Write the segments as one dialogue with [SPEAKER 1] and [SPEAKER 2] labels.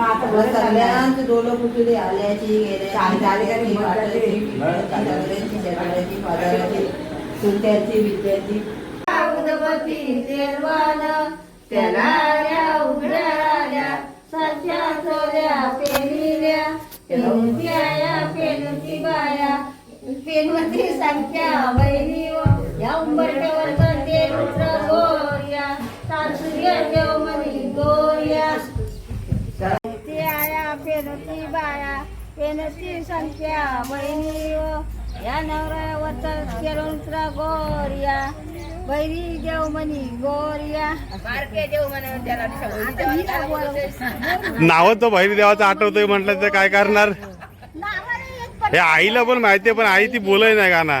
[SPEAKER 1] सगळ्यांचं डोलं कुठली आल्याची गेल्याची पाजाऱ्याची चुलत्याची विद्याची
[SPEAKER 2] त्याला उघड्या सच्या पेनिल्या पेनुत्या पेनुती बाया पेनवती संख्या वैरी या उंबरट्यावर करते रुद्र गोर्या सासूर्य देव पेनुती बाया पेनुती संख्या वैरी या नवऱ्यावर केरुंत्र गोर्या. वैरी देव मनी गोर्या. बारके देव
[SPEAKER 3] नाव तो बहिरी देवाचं आठवतोय म्हटलं तर काय करणार? हे आईला पण माहितीये पण आई ती बोलय नाही गाणं.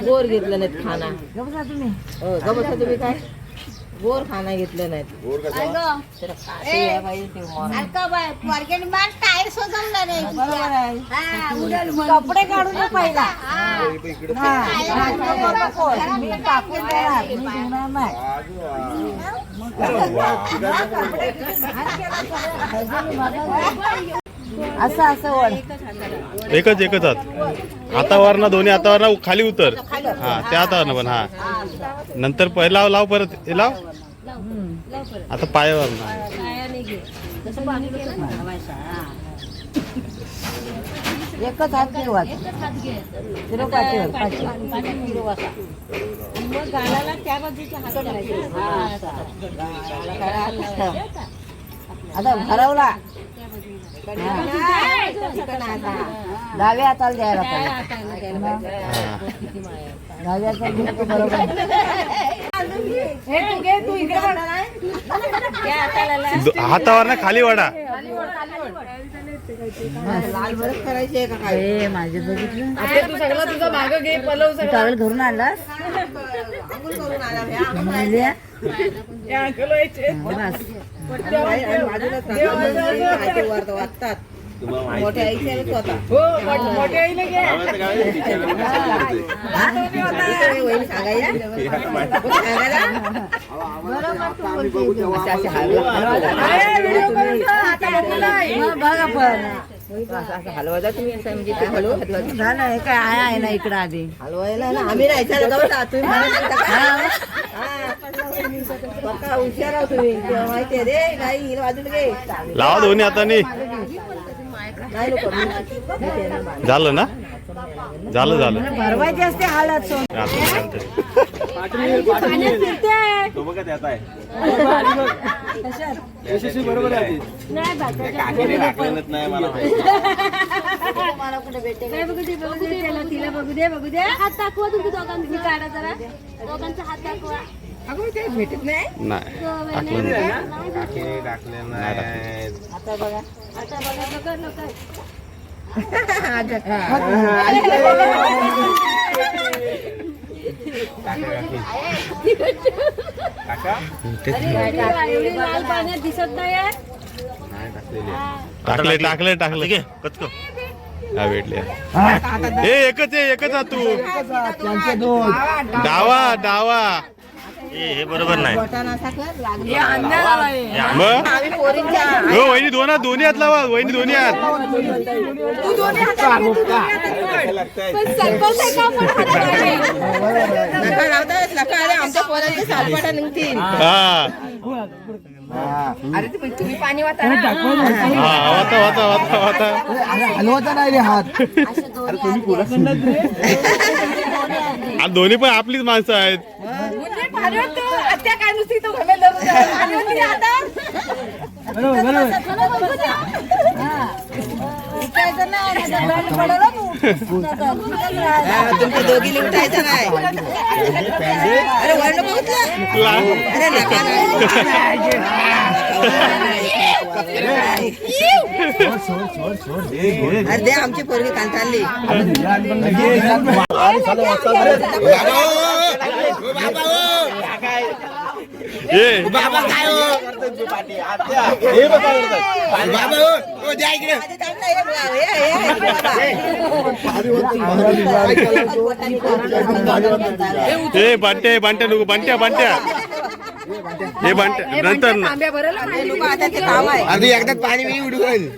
[SPEAKER 4] गोर घेतलं नाहीत खाना.
[SPEAKER 1] गमसा तुम्ही
[SPEAKER 4] गमसा तुम्ही काय? गोर खाना घेतलं नाहीत.
[SPEAKER 1] कपडे काढून पहिला.
[SPEAKER 2] हा.
[SPEAKER 1] असं असं वळ.
[SPEAKER 3] एकच एकच हात. हातावर ना दोन्ही हातावर ना खाली उतर. हा त्या हातावर ना पण हा. नंतर पहिला लाव लाव परत. हे लाव. आता पायावर ना
[SPEAKER 1] एकच हात पाठीवर पाठीवर. आता भरवला डाव्या हाताला द्यायला पाहिजे. मग? डाव्या हाताला दिलं तर बरोबर?
[SPEAKER 3] दो- हातावर ना खाली वाडा
[SPEAKER 1] लाल बरं करायचे का काय? माझे बघितलं.
[SPEAKER 4] तू सगळं तुझं मागं घे पलव
[SPEAKER 1] तू टॉवेल घरून आणलास? बस. मोठ्या आईच्या होता
[SPEAKER 4] मोठ्या आईला घे
[SPEAKER 1] वहिनी सांगायला बघा पण.
[SPEAKER 4] असं हलवायचा तुम्ही असं म्हणजे ते हलव हलवायचं
[SPEAKER 1] झालं हे काय आहे आहे ना इकडं आधी.
[SPEAKER 4] हलवायला ना आम्ही नाही चालत आहोत. तुम्ही मला सांगता का?
[SPEAKER 1] पक्का हुशार आहो तुम्ही. तेव्हा माहिती आहे रे नाही हिला बाजूला घे.
[SPEAKER 3] लावा दोन्ही हाताने
[SPEAKER 1] नाही लोक मी ते ना? बाजूला.
[SPEAKER 3] झालं ना झालं. झालं
[SPEAKER 1] भरवायची असते हालत सोन
[SPEAKER 3] आता चालतंय.
[SPEAKER 5] तो बघा त्याचा आहे काकीने टाकलेलंच नाही मला माहिती.
[SPEAKER 2] काय बघू दे, बघू दे, त्याला, तिला बघू दे, बघू दे. हात दाखवा तुम्ही दोघांचा. मी काढा जरा. दोघांचा हात दाखवा.
[SPEAKER 3] नाही टाकलं नाही.
[SPEAKER 5] काकीने टाकले नाही
[SPEAKER 2] आता बघा, बघा, लोकं.
[SPEAKER 5] काका
[SPEAKER 2] एवढी लाल पाण्यात दिसत नाही आहे.
[SPEAKER 3] टाकले टाकले टाकले हा भेटले हे एकच आहे एकच हात तू डावा डावा.
[SPEAKER 6] हे बरोबर नाही.
[SPEAKER 3] मग? हो वहिनी दोन हात दोन्ही हात. लावा वहिनी दोन्ही हात
[SPEAKER 4] नका लावता येत, नका अरे आमच्या पोरांचे सालपाटा निघतील.
[SPEAKER 3] हा.
[SPEAKER 4] अरे तुम्ही तुम्ही पाणी वाटा ना.
[SPEAKER 3] हा वाता वाता वाता वाता
[SPEAKER 1] हलवता नाही रे हात.
[SPEAKER 3] आ, दोन्ही पण आपलीच माणसं आहेत.
[SPEAKER 4] पाणी वाटतो. आत्या काय नुसती तो घमेल धरून जाते. पाणी वाटते आता.
[SPEAKER 1] विकायचं तुमच्या दोघी उठायचं नाही. अरे वर्ण बघितलं अरे नका अरे दे आमची पोरगी कांतारली.
[SPEAKER 3] ए ए बांट्या बांट्या. नको बांट्या बांट्या हे बांट्या नंतर ना.
[SPEAKER 1] लोक आता ते काम आहे.
[SPEAKER 5] आधी एकदा पाणी मी उडवेल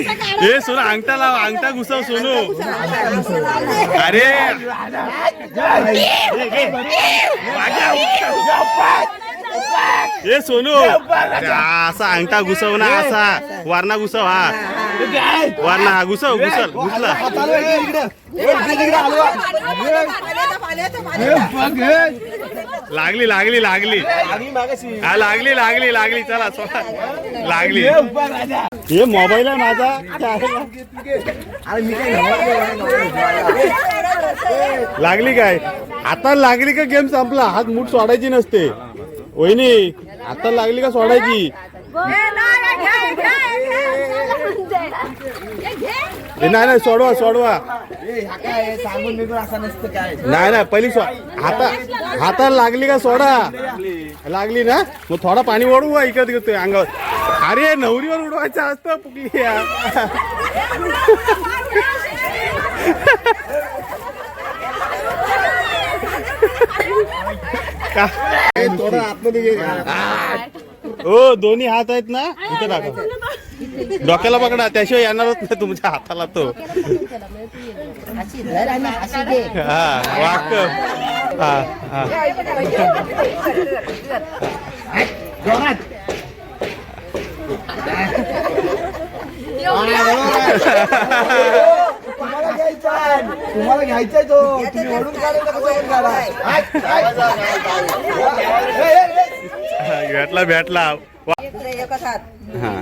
[SPEAKER 3] ए सोनू अंगठा लाव अंगठा घुसव सोनू. अरे. ए सोनू. असा अंगठा घुसव ना असा. वारणा घुसव हा. वारणा हा घुसव घुसल घुसला. लागली लागली लागली. हा लागली लागली लागली. चला सोडा लागली. हे मोबाईल आहे माझा. लागली काय? आता लागली का गेम संपला? हात मूठ सोडायची नसते. वहिनी आता लागली का सोडायची? नाही नाही सोडवा सोडवा.
[SPEAKER 5] सांगून निघून असं नसतं काय?
[SPEAKER 3] नाही नाही पहिली सो हाता हाताला लागली का सोडा? लागली ना? मग थोडा पाणी ओढू का इकडे घेतोय अंगावर. अरे नवरीवर उडवायचं असतं पुकली का?
[SPEAKER 5] थोडं आतमध्ये घे.
[SPEAKER 3] हो दोन्ही हात आहेत ना? इथे टाका डोक्याला पकडा त्याशिवाय येणारच नाही तुमच्या हाताला तो.
[SPEAKER 1] अशी धर आणि अशी दे.
[SPEAKER 3] हा वाक. हा हा.
[SPEAKER 5] तुम्हाला घ्यायचा आहे. तुम्हाला घ्यायचाय तो. तुम्ही ओढून काढेल तर कसं ओढून काढा?
[SPEAKER 3] भेटला भेटला. वा-
[SPEAKER 1] दुसरे एकच हात
[SPEAKER 3] हा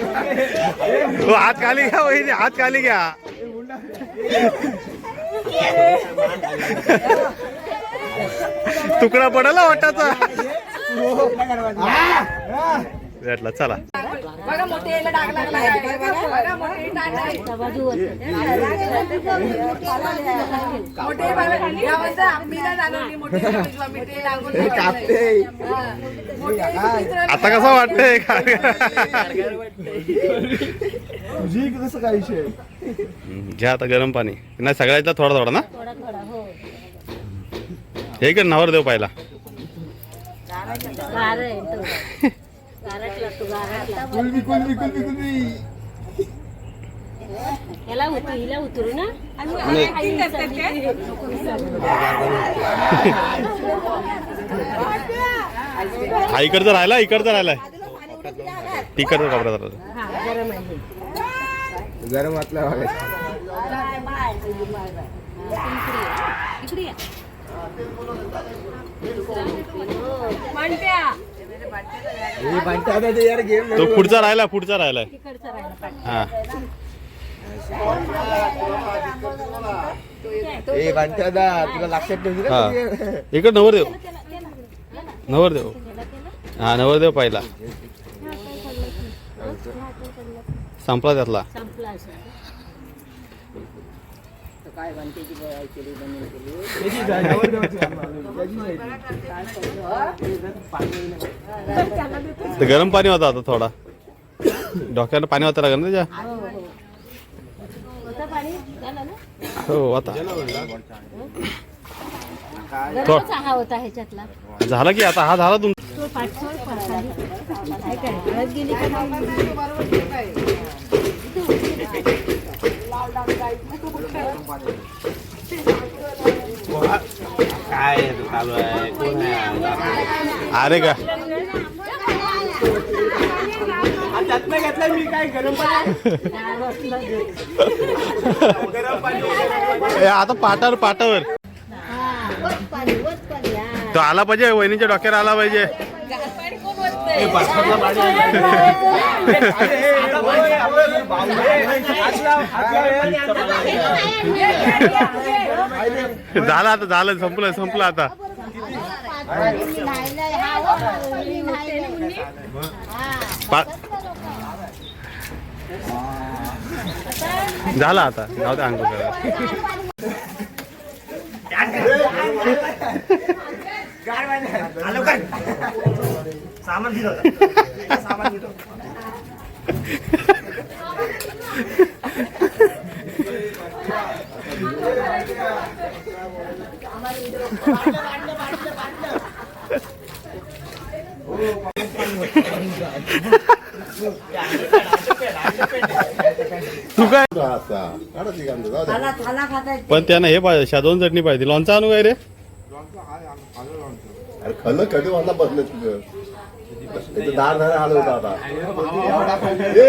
[SPEAKER 3] हो, हात खाली घ्या वहिनी हात खाली घ्या तुकडा पडला वाटाचा. भेटला चला.
[SPEAKER 4] बघा मोठे डाग लागला. हा.
[SPEAKER 3] आता कसं वाटतंय? घ्या आता गरम पाणी. नाही सगळ्याचा थोडा थोडा ना?
[SPEAKER 2] थोडा थोडा हो
[SPEAKER 3] कर नवर देव पाहिला. हा इकडचा राहिला इकडचा राहिलाय. तिकडचा कपडा राहिला
[SPEAKER 2] गरम आहे.
[SPEAKER 5] गरम वाटलं हे ते यार गेम
[SPEAKER 3] तो पुढचा राहिला पुढचा राहिलाय.
[SPEAKER 2] राहिलं.
[SPEAKER 3] हा.
[SPEAKER 5] तुला लक्षात
[SPEAKER 3] हा. इकड नवरदेव नवरदेव हा नवरदेव पाहिला. संपला त्यातला.
[SPEAKER 2] संपला असं.
[SPEAKER 3] ते गरम पाणी होता आता थोडा. डोक्याला पाणी होता लागेल ना त्याच्या?
[SPEAKER 2] हो, हो.
[SPEAKER 3] हो आता.
[SPEAKER 2] गरमच हा होता ह्याच्यातला.
[SPEAKER 3] झाला की आता हा झाला तुम
[SPEAKER 2] काय काय गेली?
[SPEAKER 5] काय चालू आहे कोण
[SPEAKER 3] अरे का
[SPEAKER 5] त्यातनं घेतलं मी काय गरम पाणी गरम पाणी
[SPEAKER 3] ए, आता पाटावर पाटावर तो आला पाहिजे वहिनीच्या डोक्यावर आला पाहिजे झालं आता झालं संपलं संपलं आता. झाला आता जाऊ दे अंघोळ
[SPEAKER 5] सामान दिलं सामान दिलं
[SPEAKER 3] तू काय पण त्यांना हे पाहिजे शादोन चटणी पाहिजे. लोणचं आणू काय रे?
[SPEAKER 7] अरे कधी वाजला बसलं तुझं? दार झाला आलं होतं आता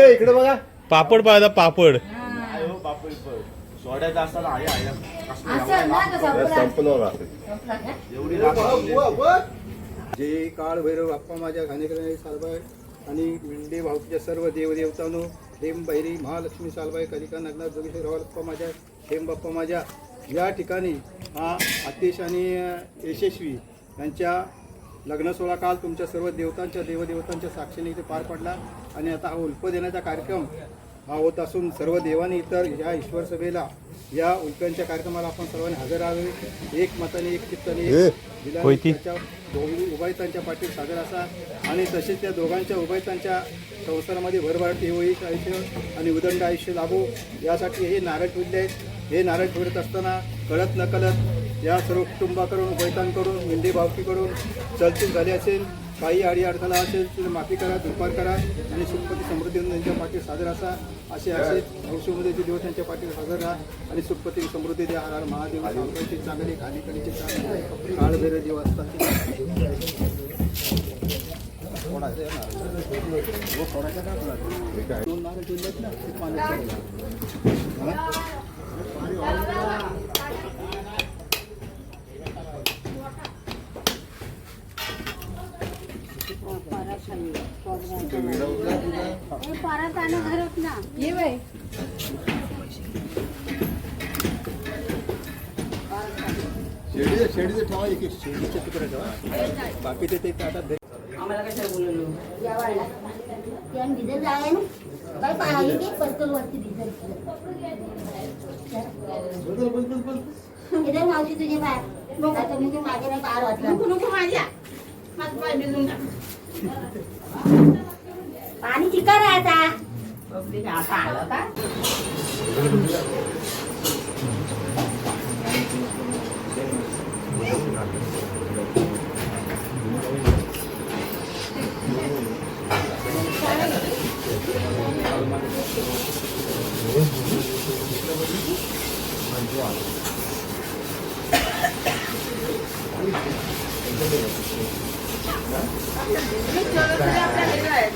[SPEAKER 7] इकडे बघा.
[SPEAKER 3] पापड पाहिजे पापड.
[SPEAKER 5] सोड्याचं असताना आहे
[SPEAKER 8] जे काळ भैरव बाप्पा माझ्या घाणेकरांनी सालबाई आणि विंडे भाऊच्या सर्व देवदेवतांनो हेम बैरी महालक्ष्मी सालबाई कलिका नगनाथ जोगेश्वर बाप्पा माझ्या हेम बाप्पा माझ्या या ठिकाणी हा अतिश आणि यशस्वी यांच्या लग्न सोहळा काल तुमच्या सर्व देवतांच्या देवदेवतांच्या साक्षीने इथे पार पडला. आणि आता हा उल्प देण्याचा कार्यक्रम हा होत असून सर्व देवांनी इतर या ईश्वर सभेला या उल्प्यांच्या कार्यक्रमाला आपण सर्वांनी हजर राहावे एक मताने एक चित्ताने दोघी उभयतांच्या पाठीत सादर असा आणि तसेच त्या दोघांच्या उभयतांच्या संसारामध्ये भरभराटी होई आयुष्य आणि उदंड आयुष्य लाभो. यासाठी हे नारळ ठेवले आहेत. हे नारळ ठेवत असताना कळत न कळत या सर्व कुटुंबाकडून उभयतांकडून मेंढे भावकीकडून चलचूक झाली असेल. काही अडी अडथळा असेल तर माफी करा दुपार करा आणि सुखपती समृद्धी त्यांच्या पाठीत सादर असा असे असे भविष्यामध्ये दिवस त्यांच्या पाठीवर हजर राहा आणि सुखपती समृद्धी द्या. हर महादेव सांगायचे चांगली खालीकडीची चांगली काळ भैरव जीव असतात. हो, दोन नारळ ना ते पाण्यात ठेवले.
[SPEAKER 2] परत आणू घरात ना
[SPEAKER 4] ये बाई
[SPEAKER 8] शेळीचे ठेवा एक एक शेळीचे तुकडे ठेवा. बाकीचे ते दे.
[SPEAKER 2] मावशी तुझे बाय माझे नाही पार वाटलं
[SPEAKER 4] नको नको माझ्या. हात पाय भिजून टाक.
[SPEAKER 2] पाणी चिकार आहे आता.
[SPEAKER 1] आता आलं का असे बघ कुठे ठेव बाजूला करा मग काय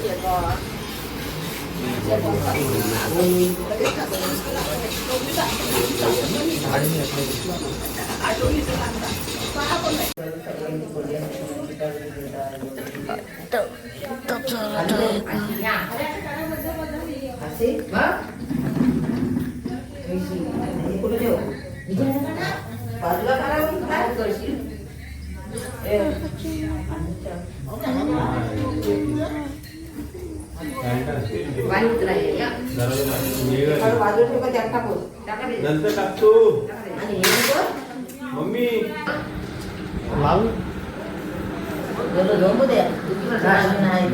[SPEAKER 1] करशील ए, पाणी उतरायला या. थोडं बाजूला ठेव का त्यात टाकू टाका ते.
[SPEAKER 5] नंतर टाकतो
[SPEAKER 1] हे
[SPEAKER 5] मम्मी
[SPEAKER 3] लावू
[SPEAKER 1] झोपू द्या. नाही,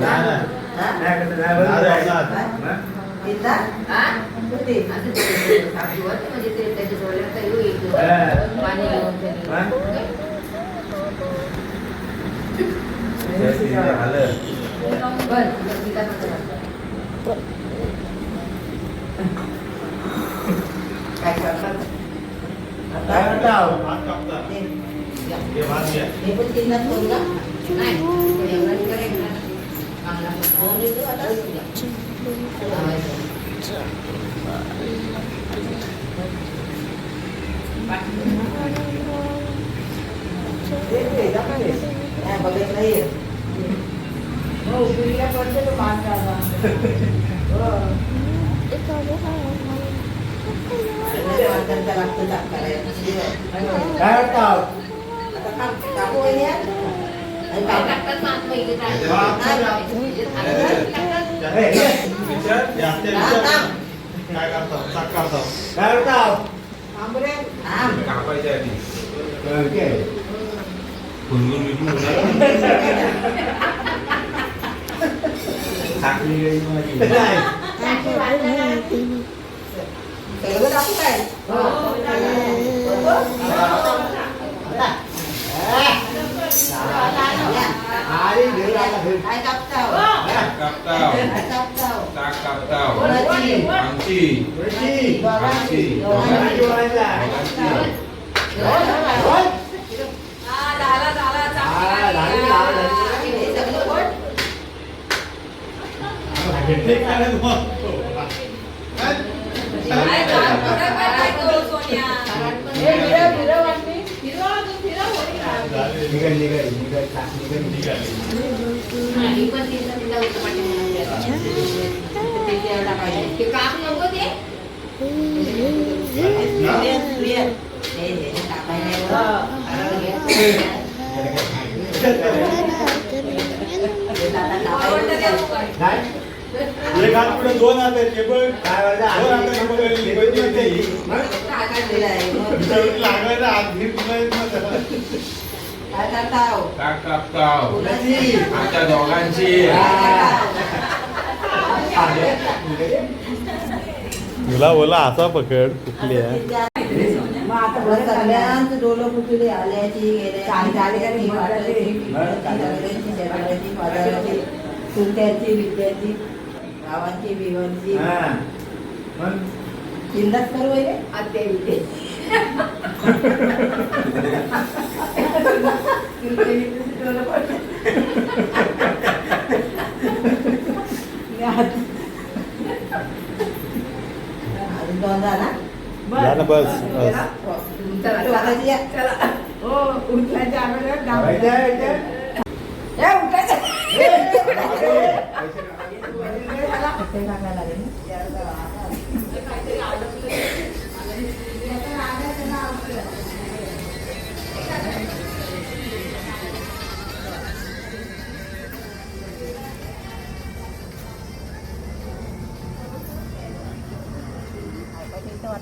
[SPEAKER 1] नाही, नाही. हा? हा? तिथला? हा? कुठे? असं ते सासूवर ते म्हणजे ते त्याच्या डोळ्यात काही होईल. पाणी घेऊन त्यांनी. बरं, तिला नको दाखव. काय करतात आता
[SPEAKER 3] भात कापता.
[SPEAKER 1] ते-
[SPEAKER 3] हे भात घ्या.
[SPEAKER 1] हे पण तीनच करू का नाही पण एवढं नाही करायचं ना. चांगला. दोन लिटर आता लावायचं. नाही, बघत नाही हो पुरीला पडते तो भात खायला. हो. सगळ्या माणसांचा लागतो ताक करायला.
[SPEAKER 5] काय वाटतं
[SPEAKER 1] आता काप- कापू वहिनी या. आणि काप- नाही,
[SPEAKER 3] विचार, हे आत्या
[SPEAKER 1] हा,
[SPEAKER 3] विचार.
[SPEAKER 1] थांब.
[SPEAKER 3] काय करता ताक करता
[SPEAKER 5] काय वाटतं
[SPEAKER 1] थांब रे. थांब. सगळं कापू काय?
[SPEAKER 5] अरे घेऊन आला घेऊन
[SPEAKER 1] काय कापताव? काय कापताव? कोणाची? दोघांची. दोघांची.
[SPEAKER 4] हा, झाला, झाला,
[SPEAKER 5] हा, झाली, झाली, झाली.
[SPEAKER 1] हे सगळं कोण?
[SPEAKER 3] घेतले काय नाही मग.
[SPEAKER 4] काय काम करत काय काय करू सोनिया हे फिरव, फिरव आम्ही. फिरवा अजून, फिरव, होईल
[SPEAKER 5] निघल निघल निघल निघल
[SPEAKER 3] पुढे दोन ही.
[SPEAKER 1] मग
[SPEAKER 3] विचारून लागायला हात
[SPEAKER 1] काय?
[SPEAKER 9] टाक? आमच्या दोघांची.
[SPEAKER 3] तुला बोला असा पकड कुठली आहे?
[SPEAKER 1] मग आता बरं सगळ्यांचं डोलं कुठली आल्याची गेल्याची चुलत्याची विद्याची गावांची बिवांची.
[SPEAKER 5] हा.
[SPEAKER 1] चिंताच करू
[SPEAKER 4] आत्या इथे.
[SPEAKER 1] झाला
[SPEAKER 3] बस बस.
[SPEAKER 4] चला,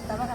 [SPEAKER 4] faltaba